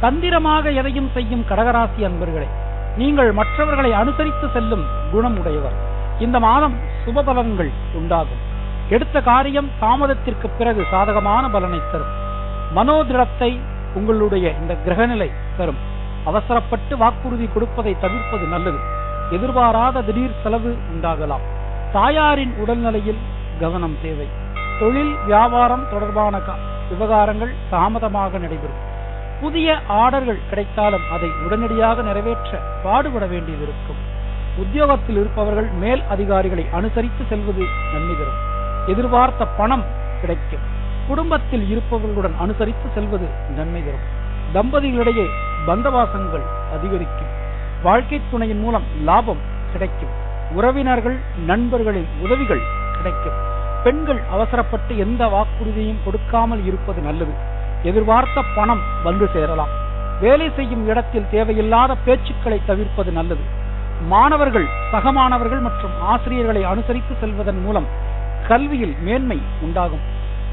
தந்திரமாக எதையும் செய்யும் கடகராசி அன்பர்களே நீங்கள் மற்றவர்களை அனுசரித்து செல்லும் குணம் உடையவர். இந்த மாதம் சுபபலன்கள் உண்டாகும். எடுத்த காரியம் தாமதத்திற்கு பிறகு சாதகமான பலனை தரும். மனோதிடத்தை உங்களுடைய இந்த கிரகநிலை தரும். அவசரப்பட்டு வாக்குறுதி கொடுப்பதை தவிர்ப்பது நல்லது. எதிர்பாராத திடீர் செலவு உண்டாகலாம். தாயாரின் உடல்நிலையில் கவனம் தேவை. தொழில் வியாபாரம் தொடர்பான விவகாரங்கள் தாமதமாக நடைபெறும். புதிய ஆர்டர்கள் கிடைத்தாலும் அதை உடனடியாக நிறைவேற்ற பாடுபட வேண்டியதிருக்கும் உத்தியோகத்தில் இருப்பவர்கள் மேல் அதிகாரிகளை அனுசரித்து செல்வது நன்மை தரும். எதிர்பார்த்த பணம் கிடைக்கும். குடும்பத்தில் இருப்பவர்களுடன் அனுசரித்து செல்வது நன்மை தரும். தம்பதிகளிடையே பந்தவாசங்கள் அதிகரிக்கும். வாழ்க்கை துணையின் மூலம் லாபம் கிடைக்கும். உறவினர்கள் நண்பர்களின் உதவிகள் கிடைக்கும். பெண்கள் அவசரப்பட்டு எந்த வாக்குறுதியையும் கொடுக்காமல் இருப்பது நல்லது. எதிர்பார்த்த பணம் வந்து சேரலாம். வேலை செய்யும் இடத்தில் தேவையில்லாத பேச்சுக்களை தவிர்ப்பது நல்லது. மாணவர்கள் சக மாணவர்கள் மற்றும் ஆசிரியர்களை அனுசரித்து செல்வதன் மூலம் கல்வியில் மேன்மை உண்டாகும்.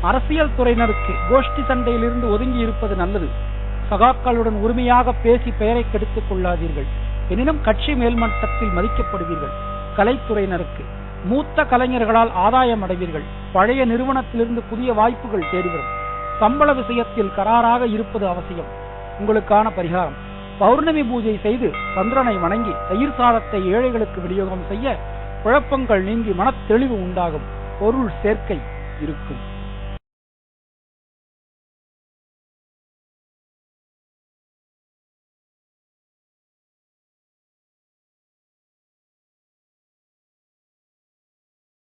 அரசியல் துறையினருக்கு கோஷ்டி சண்டையிலிருந்து ஒதுங்கி இருப்பது நல்லது. சகாக்களுடன் உரிமையாக பேசி பெயரை கெடுத்துக் கொள்ளாதீர்கள். எனினும் கட்சி மேல்மட்டத்தில் மதிக்கப்படுவீர்கள். கலைத்துறையினருக்கு மூத்த கலைஞர்களால் ஆதாயம் அடைவீர்கள். பழைய நிறுவனத்திலிருந்து புதிய வாய்ப்புகள் தேடி வரும் சம்பள விஷயத்தில் கராராக இருப்பது அவசியம். உங்களுக்கான பரிகாரம். பௌர்ணமி பூஜை செய்து சந்திரனை வணங்கி தயிர் சாதத்தை ஏழைகளுக்கு விநியோகம் செய்ய குழப்பங்கள் நீங்கி மனத்தெளிவு உண்டாகும். பொருள் சேர்க்கை இருக்கும்.